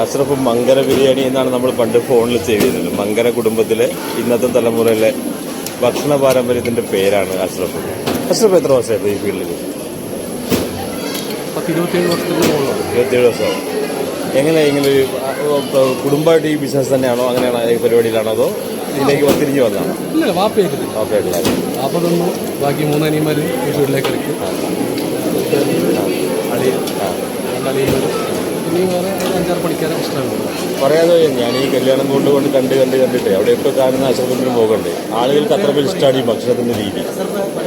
അഷ്റഫ് മങ്കര ബിരിയാണി എന്നാണ് നമ്മൾ പണ്ട് ഫോണിൽ ചെയ്തിരുന്നത്. മങ്കര കുടുംബത്തിലെ ഇന്നത്തെ തലമുറയിലെ ഭക്ഷണ പാരമ്പര്യത്തിന്റെ പേരാണ് അഷ്റഫ് അഷ്റഫ് എത്ര വർഷമായിരുന്നു ഈ ഫീൽഡിൽ പത്ത് ഇരുപത്തിയേഴ് വർഷമാവും എങ്ങനെ ഇങ്ങനെ ഒരു കുടുംബമായിട്ട് ഈ ബിസിനസ് തന്നെയാണോ? അങ്ങനെയാണോ ഈ പരിപാടിയിലാണോ അതോ ഇതിലേക്ക് വത്തിരിഞ്ഞ് വന്നതാണോ? ഇല്ല വാപ്പ തന്നു ബാക്കി മൂന്നനിയന്മാർ വീട്ടിലേക്ക് ഇറക്കി. അളിയ രണ്ടളിയന്മാർ പിന്നെ വേറെ ഒരു അഞ്ചാറ് പണിക്കാരെ ഇഷ്ടമാണ് പറയാതെ ഞാൻ ഈ കല്യാണം കൊണ്ട് കൊണ്ട് കണ്ട് കണ്ട് കണ്ടിട്ട് അവിടെയൊക്കെ കാണുന്ന അശ്രദ്ധത്തിന് പോകണ്ടേ? ആളുകൾക്ക് അത്ര പേര് ഇഷ്ടമാണ് ഈ ഭക്ഷണത്തിന്റെ രീതി.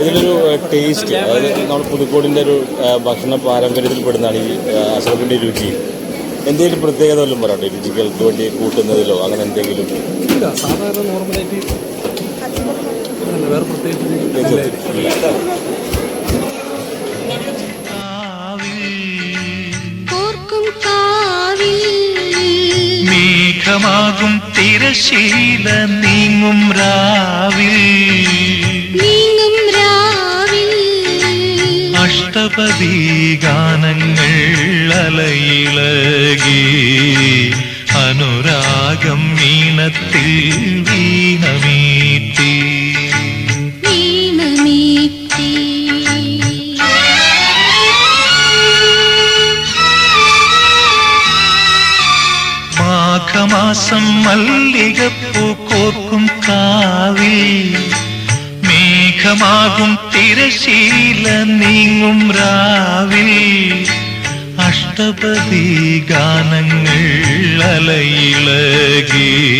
ഇതിലൊരു ടേസ്റ്റ് അതായത് നമ്മൾ പുതുക്കോടിന്റെ ഒരു ഭക്ഷണ പാരമ്പര്യത്തിൽ പെടുന്നതാണ് ഈ അശ്രദ്ധത്തിന്റെ രുചി. എന്തെങ്കിലും പ്രത്യേകത വല്ലതും പറയട്ടെ രുചികൾക്ക് വേണ്ടി കൂട്ടുന്നതിലോ അങ്ങനെ എന്തെങ്കിലും? ഇല്ല സാധാരണ നോർമലായിട്ട് വേറെ പ്രത്യേകിച്ച് മേഘമാകും തിരശീല നീങ്ങും രാവിൽ. നീങ്ങും രാവിൽ. അഷ്ടപതി ഗാനങ്ങൾ അലയിളകി. അനുരാഗം വീണത്തിൽ വീണമീത്തി മാഘമാസം മല്ലികപ്പൂ കോർക്കും കാവിൽ. മേഘമാകും തിരശീല നീങ്ങും രാവിൽ. അഷ്ടപതി ഗാനങ്ങൾ അലയിളകി.